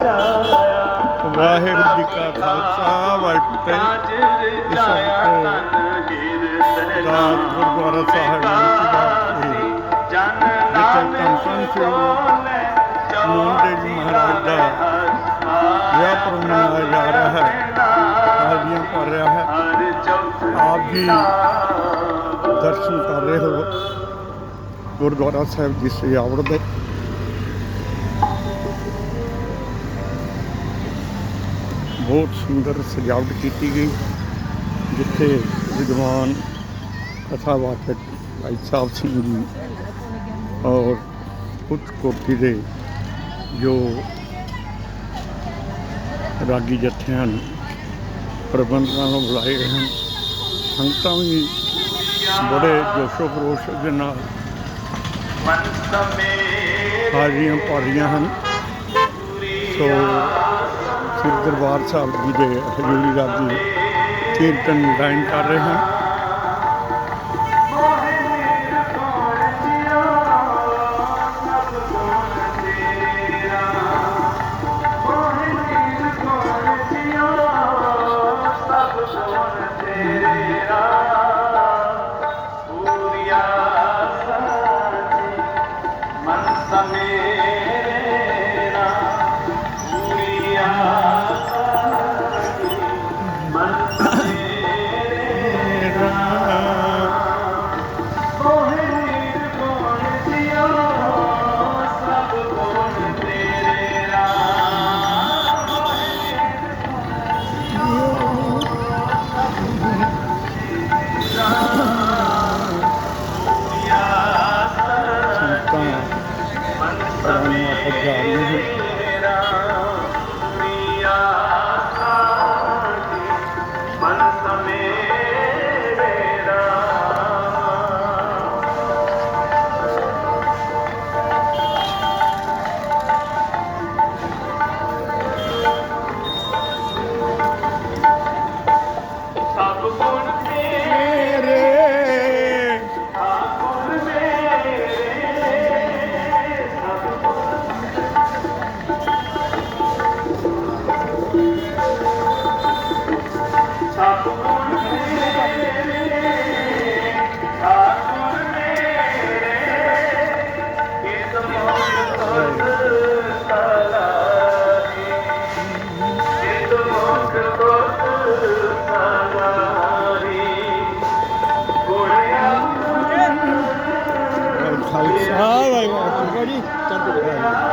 ਵਾਹਿਗੁਰੂ ਜੀ ਕਾ ਖਾਲਸਾ, ਵਾਹਿਗੁਰੂ ਜੀ ਦਾ ਗੁਰਦੁਆਰਾ ਸਾਹਿਬ ਜੀ ਦਾ ਜਿੱਥੇ ਜੀ ਮਹਾਰਾਜ ਦਾ ਵਿਆਹ ਪ੍ਰੋਗਰਾਮ ਜਾ ਰਿਹਾ ਹੈ ਹਾਜ਼ਰੀਆਂ ਭਰ ਰਿਹਾ ਹੈ। ਆਪ ਜੀ ਦਰਸ਼ਨ ਕਰ ਰਹੇ ਹੋ ਗੁਰਦੁਆਰਾ ਸਾਹਿਬ ਦੀ ਸਜਾਵਟ ਦੇ। ਬਹੁਤ ਸੁੰਦਰ ਸਜਾਵਟ ਕੀਤੀ ਗਈ ਜਿੱਥੇ ਵਿਦਵਾਨ ਕਥਾਵਾਚਕ ਭਾਈ ਸਾਹਿਬ ਸਿੰਘ ਜੀ ਔਰ ਉੱਚ ਕੋਟੀ ਦੇ ਜੋ ਰਾਗੀ ਜੱਥੇ ਹਨ ਪ੍ਰਬੰਧਕਾਂ ਨੂੰ ਬੁਲਾਏ ਗਏ ਹਨ ਸੰਗਤਾਂ ਵੀ ਬੜੇ ਜੋਸ਼ੋ ਖਰੋਸ਼ ਦੇ ਨਾਲ ਹਾਜ਼ਰੀਆਂ ਭਰ ਰਹੀਆਂ ਹਨ। ਸੋ ਸ੍ਰੀ ਦਰਬਾਰ ਸਾਹਿਬ ਜੀ ਦੇ ਹਜ਼ੂਰੀ ਰਾਗੀ ਕੀਰਤਨ ਗਾਇਨ ਕਰ ਰਹੇ ਹਾਂ। ਸੰਗਤਾਂ mga paggamit. Jaguarí,